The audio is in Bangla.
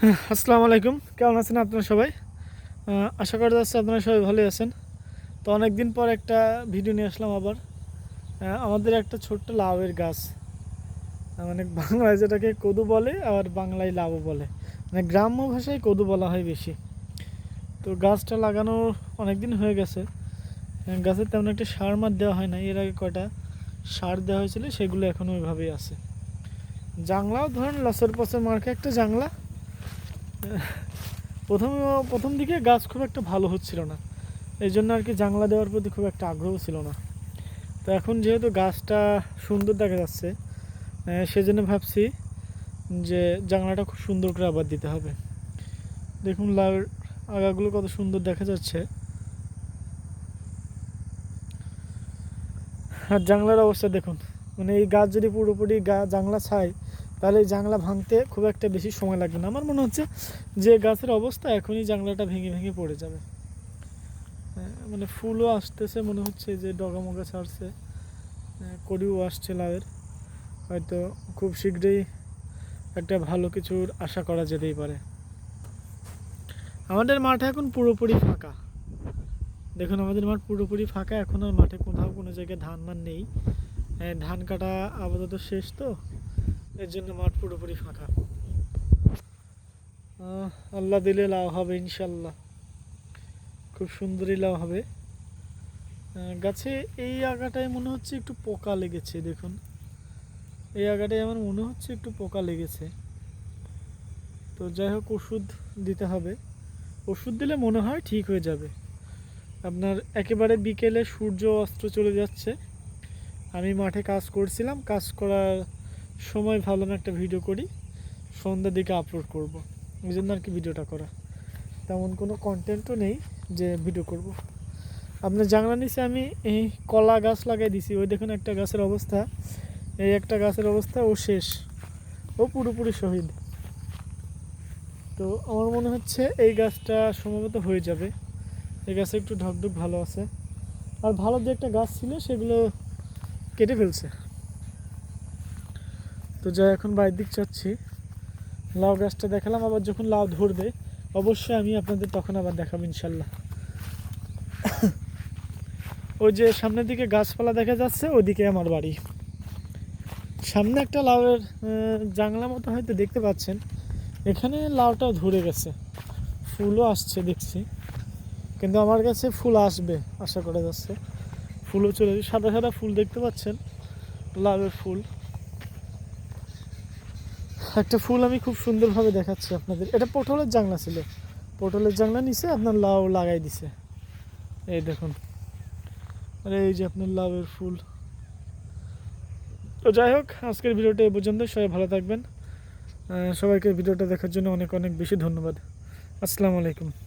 হ্যাঁ, আসসালামু আলাইকুম। কেমন আছেন আপনারা সবাই? আশা করা যাচ্ছে আপনারা সবাই ভালোই আছেন। তো অনেক দিন পর একটা ভিডিও নিয়ে আসলাম আবার। আমাদের একটা ছোট্ট লাউয়ের গাছ। মানে বাংলায় যেটাকে কদু বলে আর বাংলায় লাউ বলে। মানে গ্রাম্য ভাষায় কদু বলা হয় বেশি। তো গাছটা লাগানো অনেক দিন হয়ে গেছে। আহ, গাছে তেমন একটা সার মার দেওয়া হয় না। এর আগে কটা সার দেওয়া হয়েছিল সেগুলো এখনও ওইভাবেই আছে। জাংলাও ধরেন লসের পসের মার্কে একটা জাংলা। প্রথমে, প্রথম দিকে গাছ খুব একটা ভালো হচ্ছিল না। এই জন্য আর কি জাংলা দেওয়ার প্রতি খুব একটা আগ্রহ ছিল না। তো এখন যেহেতু গাছটা সুন্দর দেখা যাচ্ছে সেজন্য ভাবছি যে জাংলাটা খুব সুন্দর করে আবার দিতে হবে। দেখুন লাল আগাগুলো কত সুন্দর দেখা যাচ্ছে। আর জাংলার অবস্থা দেখুন মানে এই গাছ যদি পুরোপুরি গা জাংলা ছাই তাহলে এই জাংলা ভাঙতে খুব একটা বেশি সময় লাগবে না। আমার মনে হচ্ছে যে গাছের অবস্থা এখনই জাংলাটা ভেঙে ভেঙে পড়ে যাবে। মানে ফুলও আসতেছে, মনে হচ্ছে যে ডগামগা ছাড়ছে। কড়িও আসছে লাউয়ের। হয়তো খুব শীঘ্রই একটা ভালো কিছুর আশা করা যেতেই পারে। আমাদের মাঠ এখন পুরোপুরি ফাঁকা। দেখুন, আমাদের মাঠ পুরোপুরি ফাঁকা। এখন আর মাঠে কোথাও কোনো জায়গায় ধান মান নেই ধান কাটা আপাতত শেষ তো। এর জন্য মাঠ পুরোপুরি ফাঁকা। আল্লাহ দিলে লাউ হবে ইনশাল্লাহ খুব সুন্দরই লাউ হবে। গাছে এই আগাটায় মনে হচ্ছে একটু পোকা লেগেছে, দেখুন। এই আগাটায় আমার মনে হচ্ছে একটু পোকা লেগেছে। তো যাই হোক, ওষুধ দিতে হবে। ওষুধ দিলে মনে হয় ঠিক হয়ে যাবে। আপনার একেবারে বিকেলে সূর্য অস্ত্র চলে যাচ্ছে। আমি মাঠে কাজ করছিলাম, কাজ করার সময় ভাবলাম একটা ভিডিও করি, সন্ধ্যার দিকে আপলোড করব। ওই জন্য আর কি ভিডিওটা করা। তেমন কোনো কন্টেন্টও নেই যে ভিডিও করব। আপনার জানলা নিচে আমি এই কলা গাছ লাগাই দিছি, ওই দেখুন একটা গাছের অবস্থা। এই একটা গাছের অবস্থা, ও শেষ। ও পুরোপুরি শহীদ। তো আমার মনে হচ্ছে এই গাছটা সম্ভবত হয়ে যাবে। এই গাছে একটু ঢকঢক ভালো আছে। আর ভালো যে একটা গাছ ছিল, সেগুলো কেটে ফেলছে। তো যাই, এখন বাইরের দিক চাচ্ছি লাউ গাছটা দেখালাম, আবার যখন লাউ ধরবে, অবশ্যই আমি আপনাদের তখন আবার দেখাবো, ইনশাল্লাহ। ওই যে সামনের দিকে গাছপালা দেখা যাচ্ছে, ওইদিকে আমার বাড়ি। সামনে একটা লাউয়ের জাংলা মতো হয়তো দেখতে পাচ্ছেন। এখানে লাউটাও ধরে গেছে। ফুলও আসছে, দেখছি। কিন্তু আমার কাছে ফুল আসবে, আশা করা যাচ্ছে। ফুলও চলে সাদা সাদা ফুল দেখতে পাচ্ছেন, লাউয়ের ফুল। একটা ফুল আমি খুব সুন্দরভাবে দেখাচ্ছি আপনাদের। এটা পটলের জাংলা ছিল। পটলের জাংলা নিচে আপনার লাউ লাগাই দিছে। এই দেখুন। আরে, এই যে আপনার লাউয়ের ফুল। তো যাই হোক, আজকের ভিডিওটা এ পর্যন্ত। সবাই ভালো থাকবেন। সবাইকে ভিডিওটা দেখার জন্য অনেক অনেক বেশি ধন্যবাদ। আসসালামু আলাইকুম।